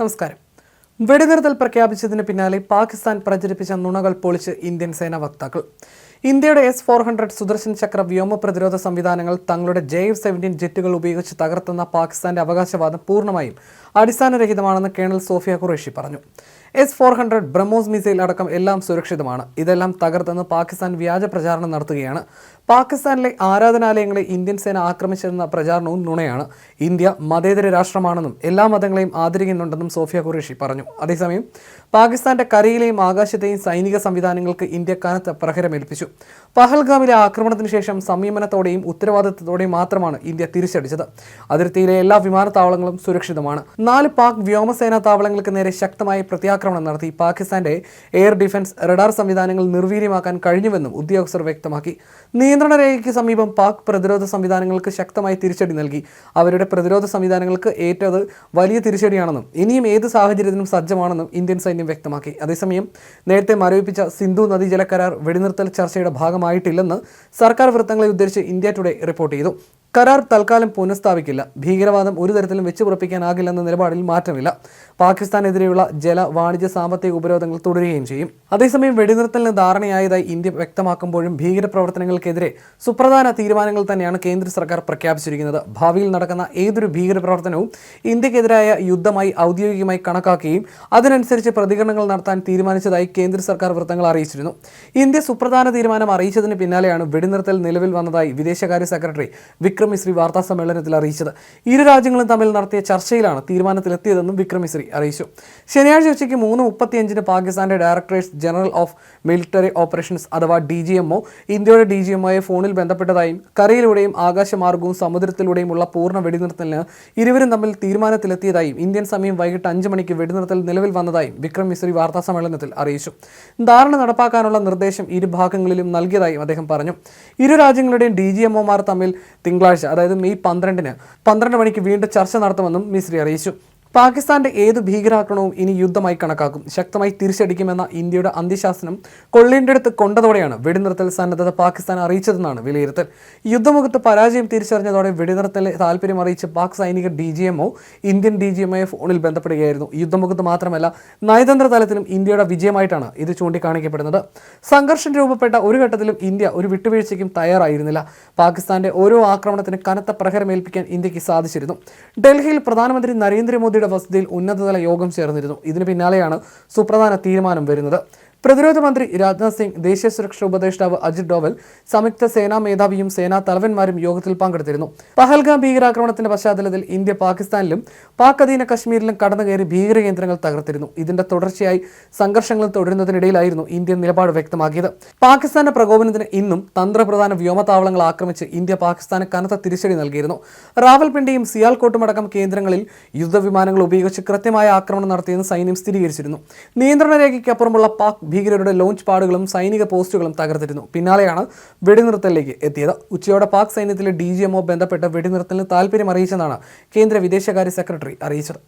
നമസ്കാരം. വെടിനിർത്തൽ പ്രഖ്യാപിച്ചതിന് പിന്നാലെ പാകിസ്ഥാൻ പ്രചരിപ്പിച്ച നുണകൾ പൊളിച്ച് ഇന്ത്യൻ സേനാ വക്താക്കൾ. ഇന്ത്യയുടെ S four hundred Sudarshan Chakra വ്യോമ പ്രതിരോധ സംവിധാനങ്ങൾ തങ്ങളുടെ ജെ എഫ് സെവന്റീൻ ജെറ്റുകൾ ഉപയോഗിച്ച് തകർത്തെന്ന പാകിസ്ഥാന്റെ അവകാശവാദം പൂർണമായും അടിസ്ഥാനരഹിതമാണെന്ന് കേണൽ സോഫിയ ഖുറേഷി പറഞ്ഞു. S four hundred BrahMos missile അടക്കം എല്ലാം സുരക്ഷിതമാണ്. ഇതെല്ലാം തകർത്തെന്ന് പാകിസ്ഥാൻ വ്യാജ പ്രചാരണം നടത്തുകയാണ്. പാകിസ്ഥാനിലെ ആരാധനാലയങ്ങളെ ഇന്ത്യൻ സേന ആക്രമിച്ചെന്ന പ്രചാരണവും നുണയാണ്. ഇന്ത്യ മതേതര രാഷ്ട്രമാണെന്നും എല്ലാ മതങ്ങളെയും ആദരിക്കുന്നുണ്ടെന്നും സോഫിയ ഖുറേഷി പറഞ്ഞു. അതേസമയം പാകിസ്ഥാന്റെ കരയിലെയും ആകാശത്തെയും സൈനിക സംവിധാനങ്ങൾക്ക് ഇന്ത്യ കനത്ത പ്രഹരമേൽപ്പിച്ചു. പഹൽഗാമിലെ ആക്രമണത്തിന് ശേഷം സംയമനത്തോടെയും ഉത്തരവാദിത്തത്തോടെയും മാത്രമാണ് ഇന്ത്യ തിരിച്ചടിച്ചത്. അതിർത്തിയിലെ എല്ലാ വിമാനത്താവളങ്ങളും സുരക്ഷിതമാണ്. നാല് പാക് വ്യോമസേനാ താവളങ്ങൾക്ക് നേരെ ശക്തമായ പ്രത്യാക്രമണം നടത്തി പാകിസ്ഥാന്റെ എയർ ഡിഫൻസ് റഡാർ സംവിധാനങ്ങൾ നിർവീര്യമാക്കാൻ കഴിഞ്ഞുവെന്നും ഉദ്യോഗസ്ഥർ വ്യക്തമാക്കി. നിയന്ത്രണ രേഖയ്ക്ക് സമീപം പാക് പ്രതിരോധ സംവിധാനങ്ങൾക്ക് ശക്തമായി തിരിച്ചടി നൽകി. അവരുടെ പ്രതിരോധ സംവിധാനങ്ങൾക്ക് ഏറ്റത് വലിയ തിരിച്ചടിയാണെന്നും ഇനിയും ഏത് സാഹചര്യത്തിനും സജ്ജമാണെന്നും ഇന്ത്യൻ സൈന്യം വ്യക്തമാക്കി. അതേസമയം നേരത്തെ മരവിപ്പിച്ച സിന്ധു നദീജല കരാർ വെടിനിർത്തൽ ചർച്ചയുടെ ഭാഗമായിട്ടില്ലെന്ന് സർക്കാർ വൃത്തങ്ങളെ ഉദ്ധരിച്ച് ഇന്ത്യ ടുഡേ റിപ്പോർട്ട് ചെയ്തു. കരാർ തൽക്കാലം പുനഃസ്ഥാപിക്കില്ല. ഭീകരവാദം ഒരു തരത്തിലും വെച്ചുപുറപ്പിക്കാനാകില്ലെന്ന നിലപാടിൽ മാറ്റമില്ല. പാകിസ്ഥാനെതിരെയുള്ള ജല വാണിജ്യ സാമ്പത്തിക ഉപരോധങ്ങൾ തുടരുകയും ചെയ്യും. അതേസമയം വെടിനിർത്തലിന് ധാരണയായതായി ഇന്ത്യ വ്യക്തമാക്കുമ്പോഴും ഭീകരപ്രവർത്തനങ്ങൾക്കെതിരെ സുപ്രധാന തീരുമാനങ്ങൾ തന്നെയാണ് കേന്ദ്ര സർക്കാർ പ്രഖ്യാപിച്ചിരിക്കുന്നത്. ഭാവിയിൽ നടക്കുന്ന ഏതൊരു ഭീകരപ്രവർത്തനവും ഇന്ത്യക്കെതിരായ യുദ്ധമായി ഔദ്യോഗികമായി കണക്കാക്കുകയും അതിനനുസരിച്ച് പ്രതികരണങ്ങൾ നടത്താൻ തീരുമാനിച്ചതായി കേന്ദ്ര സർക്കാർ വൃത്തങ്ങൾ അറിയിച്ചിരുന്നു. ഇന്ത്യ സുപ്രധാന തീരുമാനം അറിയിച്ചതിന് പിന്നാലെയാണ് വെടിനിർത്തൽ നിലവിൽ വന്നതായി വിദേശകാര്യ സെക്രട്ടറി വിക്രം മിശ്രി വാർത്താ സമ്മേളനത്തിൽ അറിയിച്ചത്. ഇരു രാജ്യങ്ങളും തമ്മിൽ നടത്തിയ ചർച്ചയിലാണ് തീരുമാനത്തിലെത്തിയതെന്നും വിക്രം മിശ്രി അറിയിച്ചു. ശനിയാഴ്ച ഉച്ചയ്ക്ക് മൂന്ന് മുപ്പത്തിയഞ്ചിന് പാകിസ്ഥാന്റെ directorate general of military operations അഥവാ ഡി ജി എംഒ ഇന്ത്യയുടെ ഡി ജി എംഒയെ ഫോണിൽ ബന്ധപ്പെട്ടതായും കരയിലൂടെയും ആകാശമാർഗവും സമുദ്രത്തിലൂടെയുമുള്ള പൂർണ വെടിനിർത്തലിന് ഇരുവരും തമ്മിൽ തീരുമാനത്തിലെത്തിയതായും ഇന്ത്യൻ സമയം വൈകിട്ട് അഞ്ച് മണിക്ക് വെടിനിർത്തൽ നിലവിൽ വന്നതായും വിക്രം മിശ്രി വാർത്താ സമ്മേളനത്തിൽ അറിയിച്ചു. ധാരണ നടപ്പാക്കാനുള്ള നിർദ്ദേശം ഇരു ഭാഗങ്ങളിലും നൽകിയതായും അദ്ദേഹം പറഞ്ഞു. ഇരു രാജ്യങ്ങളുടെയും ഡി ജി എംഒമാർ തമ്മിൽ തിങ്കളാഴ്ച അതായത് മെയ് പന്ത്രണ്ടിന് പന്ത്രണ്ട് മണിക്ക് വീണ്ടും ചർച്ച നടത്തുമെന്നും മിശ്രി അറിയിച്ചു. പാകിസ്ഥാന്റെ ഏത് ഭീകരാക്രമണവും ഇനി യുദ്ധമായി കണക്കാക്കും. ശക്തമായി തിരിച്ചടിക്കുമെന്ന ഇന്ത്യയുടെ അന്ത്യശാസനം കൊള്ളേണ്ടടുത്ത് കൊണ്ടതോടെയാണ് വെടിനിർത്തൽ സന്നദ്ധത പാകിസ്ഥാൻ അറിയിച്ചതെന്നാണ് വിലയിരുത്തൽ. യുദ്ധമുഖത്ത് പരാജയം തിരിച്ചറിഞ്ഞതോടെ വെടിനിർത്തലിൽ താല്പര്യം അറിയിച്ച് പാക് സൈനിക D G MO Indian D G എംഒയെ ഫോണിൽ ബന്ധപ്പെടുകയായിരുന്നു. യുദ്ധമുഖത്ത് മാത്രമല്ല നയതന്ത്ര തലത്തിലും ഇന്ത്യയുടെ വിജയമായിട്ടാണ് ഇത് ചൂണ്ടിക്കാണിക്കപ്പെടുന്നത്. സംഘർഷം രൂപപ്പെട്ട ഒരു ഘട്ടത്തിലും ഇന്ത്യ ഒരു വിട്ടുവീഴ്ചയ്ക്കും തയ്യാറായിരുന്നില്ല. പാകിസ്ഥാന്റെ ഓരോ ആക്രമണത്തിന് കനത്ത പ്രഹരമേൽപ്പിക്കാൻ ഇന്ത്യയ്ക്ക് സാധിച്ചിരുന്നു. ഡൽഹിയിൽ പ്രധാനമന്ത്രി നരേന്ദ്രമോദിയുടെ വസതിയിൽ ഉന്നതതല യോഗം ചേർന്നിരുന്നു. ഇതിന് പിന്നാലെയാണ് സുപ്രധാന തീരുമാനം വരുന്നത്. പ്രതിരോധ മന്ത്രി രാജ്നാഥ് സിംഗ് ദേശീയ സുരക്ഷാ ഉപദേഷ്ടാവ് അജിത് ഡോവൽ സംയുക്ത സേനാ മേധാവിയും സേനാ തലവന്മാരും യോഗത്തിൽ പങ്കെടുത്തിരുന്നു. പഹൽഗാം ഭീകരാക്രമണത്തിന്റെ പശ്ചാത്തലത്തിൽ ഇന്ത്യ പാകിസ്ഥാനിലും പാക് അധീന കശ്മീരിലും കടന്നുകയറി ഭീകര കേന്ദ്രങ്ങൾ തകർത്തിരുന്നു. ഇതിന്റെ തുടർച്ചയായി സംഘർഷങ്ങൾ തുടരുന്നതിനിടയിലായിരുന്നു ഇന്ത്യൻ നിലപാട് വ്യക്തമാക്കിയത്. പാകിസ്ഥാന്റെ പ്രകോപനത്തിന് ഇന്നും തന്ത്രപ്രധാന വ്യോമതാവളങ്ങൾ ആക്രമിച്ച് ഇന്ത്യ പാകിസ്ഥാന് കനത്ത തിരിച്ചടി നൽകിയിരുന്നു. റാവൽപിണ്ടിയും സിയാൽകോട്ടും അടക്കം കേന്ദ്രങ്ങളിൽ യുദ്ധവിമാനങ്ങൾ ഉപയോഗിച്ച് കൃത്യമായ ആക്രമണം നടത്തിയെന്ന് സൈന്യം സ്ഥിരീകരിച്ചിരുന്നു. നിയന്ത്രണ രേഖയ്ക്കപ്പുറമുള്ള പാക് ഭീകരരുടെ ലോഞ്ച് പാടുകളും സൈനിക പോസ്റ്റുകളും തകർത്തിരുന്നു. പിന്നാലെയാണ് വെടിനിർത്തലിലേക്ക് എത്തിയത്. ഉച്ചയോടെ പാക് സൈന്യത്തിലെ ഡി എംഒ ബന്ധപ്പെട്ട് വെടിനിർത്തലിന് താല്പര്യം അറിയിച്ചെന്നാണ് കേന്ദ്ര വിദേശകാര്യ സെക്രട്ടറി അറിയിച്ചത്.